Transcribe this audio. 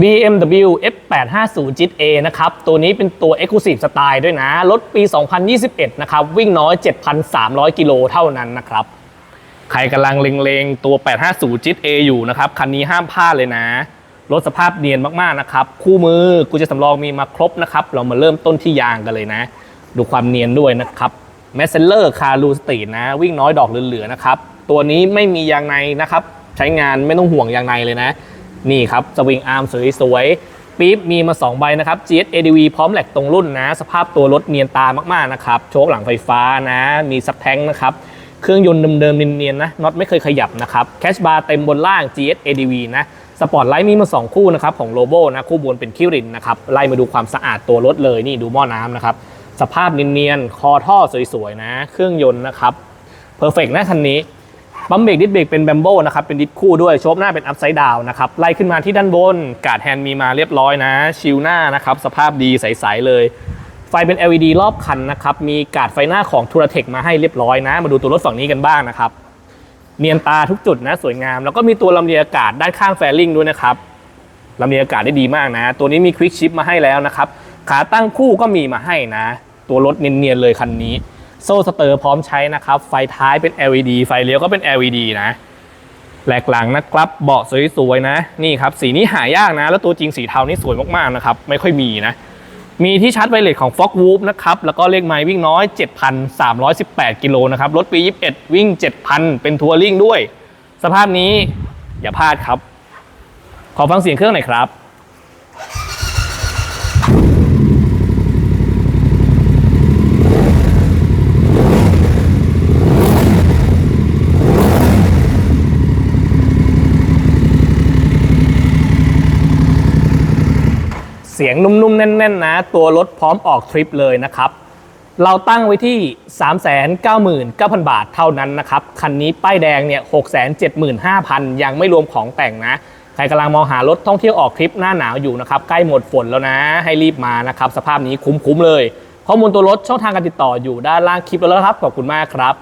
BMW F850 JIT A นะครับ ตัวนี้เป็นตัว Exclusive Style ด้วยนะ รถปี 2021 นะครับ วิ่งน้อย 7,300 กิโลเท่านั้นนะครับ ใครกำลังเล็งๆ ตัว 850 JIT A อยู่นะครับ คันนี้ห้ามพลาดเลยนะ รถสภาพเนียนมากๆ นะครับ คู่มือกูจะสำรองมีมาครบนะครับ เรามาเริ่มต้นที่ยางกันเลยนะ ดูความเนียนด้วยนะครับแมสเซลเลอร์คารูสตีนะ วิ่งน้อยดอกเหลือๆนะครับ ตัวนี้ไม่มียางในนะครับ ใช้งานไม่ต้องห่วงยางในเลยนะ นี่ครับสวิงอาร์มสวยๆปี๊บมีมา 2 ใบนะครับ GS ADV พร้อมแหลกตรงรุ่นนะ สภาพตัวรถเนียนตามากๆนะครับ โชคหลังไฟฟ้านะ มีซับแท้งนะครับ เครื่องยนต์เดิมๆเนียนๆนะน็อตไม่เคยขยับนะครับแคชบาร์เต็มบนล่าง GS ADV นะสปอร์ตไลท์มีมา 2 คู่นะครับของโลโบนะคู่บนเป็นคิรินนะครับไล่มาดูความสะอาดตัวรถเลยนี่ดูหม้อน้ำนะครับสภาพเนียนๆคอท่อสวยๆนะ เครื่องยนต์นะครับเพอร์เฟกนะคันนี้ บัมเบรกดิสเบรกเป็นแบมโบนะครับ เป็นดิสคู่ด้วยโชคหน้าเป็นอัพไซด์ดาวนะครับ ไล่ขึ้นมาที่ด้านบน กาดแฮนด์มีมาเรียบร้อยนะ ชิลหน้านะครับ สภาพดีใส ๆ เลย ไฟเป็น LED รอบคันนะครับ มีกาดไฟหน้าของทูรเทคมาให้เรียบร้อยนะ มาดูตัวรถฝั่งนี้กันบ้างนะครับ เนียนตาทุกจุดนะ สวยงาม แล้วก็มีตัวลำเลียงอากาศด้านข้างแฟลิงด้วยนะครับลำเลียงอากาศได้ดีมากนะ ตัวนี้มีควิกชิปมาให้แล้วนะครับ ขาตั้งคู่ก็มีมาให้นะ ตัวรถเนียนๆเลยคันนี้ โซ่สเตอร์พร้อมใช้นะครับ ไฟท้ายเป็น LED ไฟเลี้ยวก็เป็น LED นะแหลกหลังนะครับเบาะสวยๆนะ นี่ครับ สีนี้หายากนะ แล้วตัวจริงสีเทานี่สวยมากๆนะครับ ไม่ค่อยมีนะ มีที่ชาร์จไวเลสของ Fox w o o f นะครับ แล้วก็เลขไมล์วิ่งน้อย 7,318 กิโลนะครับ รถปี 21 วิ่ง 7,000 เป็นทัวริงด้วย สภาพนี้อย่าพลาดครับ ขอฟังเสียงเครื่องหน่อยครับ เสียงนุ่มๆ แน่นๆนะ ตัวรถพร้อมออกทริปเลยนะครับ เราตั้งไว้ที่ 399,000 บาทเท่านั้นนะครับ คันนี้ป้ายแดงเนี่ย 675,000 ยังไม่รวมของแต่งนะ ใครกำลังมองหารถท่องเที่ยวออกทริปหน้าหนาวอยู่นะครับ ใกล้หมดฝนแล้วนะ ให้รีบมานะครับ สภาพนี้คุ้มๆเลย ข้อมูลตัวรถช่องทางการติดต่ออยู่ด้านล่างคลิปแล้วนะครับ ขอบคุณมากครับ